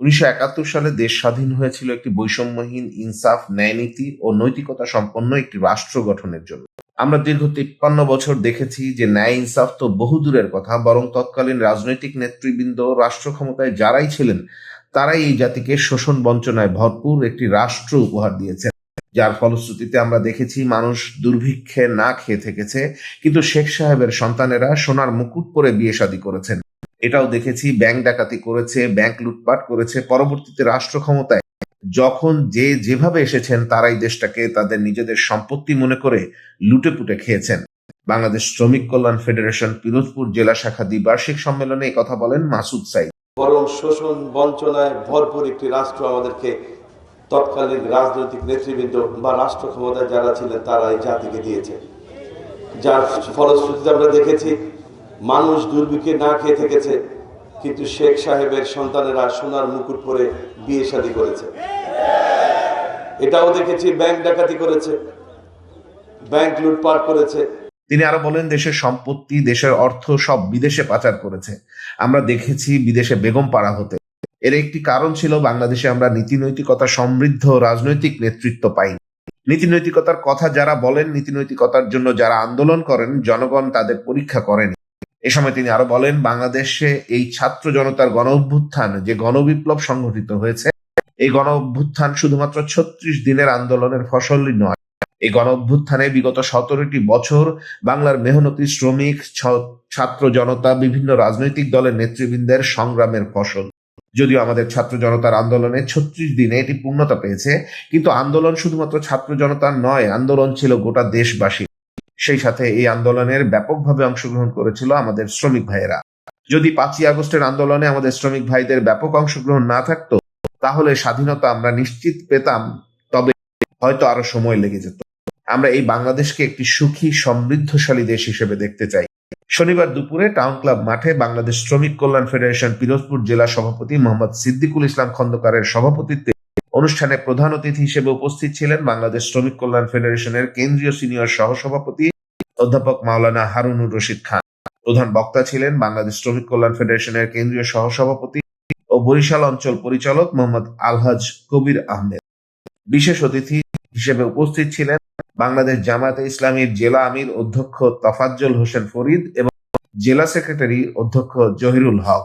উনিশশো একাত্তর সালে দেশ স্বাধীন হয়েছিল একটি বৈষম্যহীন ইনসাফ, ন্যায়নীতি ও নৈতিকতা সম্পন্ন একটি রাষ্ট্র গঠনের জন্য। আমরা দীর্ঘ তিপ্পান্ন বছর দেখেছি যে ন্যায় ইনসাফ তো বহু দূরের কথা, বরং তৎকালীন রাজনৈতিক নেতৃবৃন্দ রাষ্ট্র ক্ষমতায় যারাই ছিলেন, তারাই এই জাতিকে শোষণ বঞ্চনায় ভরপুর একটি রাষ্ট্র উপহার দিয়েছেন। যার ফলশ্রুতিতে আমরা দেখেছি, মানুষ দুর্ভিক্ষে না খেয়ে থেকেছে, কিন্তু শেখ সাহেবের সন্তানেরা সোনার মুকুট পরে বিয়ে শাদী করেছেন। এটাও দেখেছি ব্যাংক ডাকাতি করেছে ব্যাংক লুটপাট করেছে, পরবর্তীতে রাষ্ট্র ক্ষমতায়। যখন যে যেভাবে এসেছেন, তারাই দেশটাকে তাদের নিজেদের সম্পত্তি মনে করে লুটে পুটে খেয়েছেন। বাংলাদেশ শ্রমিক কল্যাণ ফেডারেশন পিরোজপুর জেলা শাখা দ্বিবার্ষিক সম্মেলনে কথা বলেন মাসুদ সাইদ। বরং শোষণ বঞ্চনায় ভরপুর একটি রাষ্ট্র আমাদেরকে তৎকালীন রাজনৈতিক নেতৃবৃন্দ বা রাষ্ট্র ক্ষমতায় যারা ছিলেন তারা এই জাতিকে দিয়েছে। যার ফলশ্রুতিতে আমরা দেখেছি মানুষ দুর্ভিক্ষে না খেয়ে থেকেছে, কিন্তু শেখ সাহেবের সন্তানেরা সোনার মুকুট পরে বিয়ে শাদী করেছে। এটাও দেখেছি, ব্যাংক ডাকাতি করেছে, ব্যাংক লুটপাট করেছে। তিনি আরও বলেন, দেশের সম্পত্তি, দেশের অর্থ সব বিদেশে পাচার করেছে। আমরা দেখেছি বিদেশে বেগম পাড়া হতে। এর একটি কারণ ছিল, বাংলাদেশে আমরা নীতি নৈতিকতা সমৃদ্ধ রাজনৈতিক নেতৃত্ব পাই। নীতি নৈতিকতার কথা যারা বলেন নীতি নৈতিকতার জন্য যারা আন্দোলন করেন, জনগণ তাদের পরীক্ষা করেন। এ সময় তিনি আরও বলেন, বাংলাদেশে এই ছাত্র জনতার গণ অভ্যুত্থান যে গণবিপ্লব সংঘটিত হয়েছে, এই গণ অভ্যুত্থান শুধুমাত্র ছত্রিশ দিনের আন্দোলনের ফসলই নয়। এই গণ অভ্যুত্থানে বিগত সতেরোটি বছর বাংলার মেহনতি শ্রমিক ছাত্র জনতা, বিভিন্ন রাজনৈতিক দলের নেতৃবৃন্দের সংগ্রামের ফসল। যদিও আমাদের ছাত্র জনতার আন্দোলনে ছত্রিশ দিনে এটি পূর্ণতা পেয়েছে, কিন্তু আন্দোলন শুধুমাত্র ছাত্র জনতার নয়, আন্দোলন ছিল গোটা দেশবাসী সেই সাথে এই আন্দোলনের ব্যাপকভাবে অংশগ্রহণ করেছিল আমাদের শ্রমিক ভাইয়েরা। যদি পাঁচই আগস্টের আন্দোলনে আমাদের শ্রমিক ভাইদের ব্যাপক অংশগ্রহণ না থাকতো, তাহলে স্বাধীনতা আমরা নিশ্চিত পেতাম, তবে হয়তো আরও সময় লেগে যেত। আমরা এই বাংলাদেশকে একটি সুখী, সমৃদ্ধশালী দেশ হিসেবে দেখতে চাই। শনিবার দুপুরে টাউন ক্লাব মাঠে বাংলাদেশ শ্রমিক কল্যাণ ফেডারেশন পিরোজপুর জেলা সভাপতি মোহাম্মদ সিদ্দিকুল ইসলাম খন্দকারের সভাপতিত্বে অনুষ্ঠানে প্রধান অতিথি হিসেবে উপস্থিত ছিলেন বাংলাদেশ শ্রমিক কল্যাণ ফেডারেশনের কেন্দ্রীয় সিনিয়র সহসভাপতি অধ্যাপক মাওলানা হারুনুর রশিদ খান। প্রধান বক্তা ছিলেন বাংলাদেশ শ্রমিক কল্যাণ ফেডারেশনের কেন্দ্রীয় সহসভাপতি ও বরিশাল অঞ্চল পরিচালক মোহাম্মদ আলহাজ কবির আহমেদ। বিশেষ অতিথি হিসেবে উপস্থিত ছিলেন বাংলাদেশ জামায়াতে ইসলামীর জেলা আমির অধ্যক্ষ তফাজ্জল হোসেন ফরিদ এবং জেলা সেক্রেটারি অধ্যক্ষ জহিরুল হক।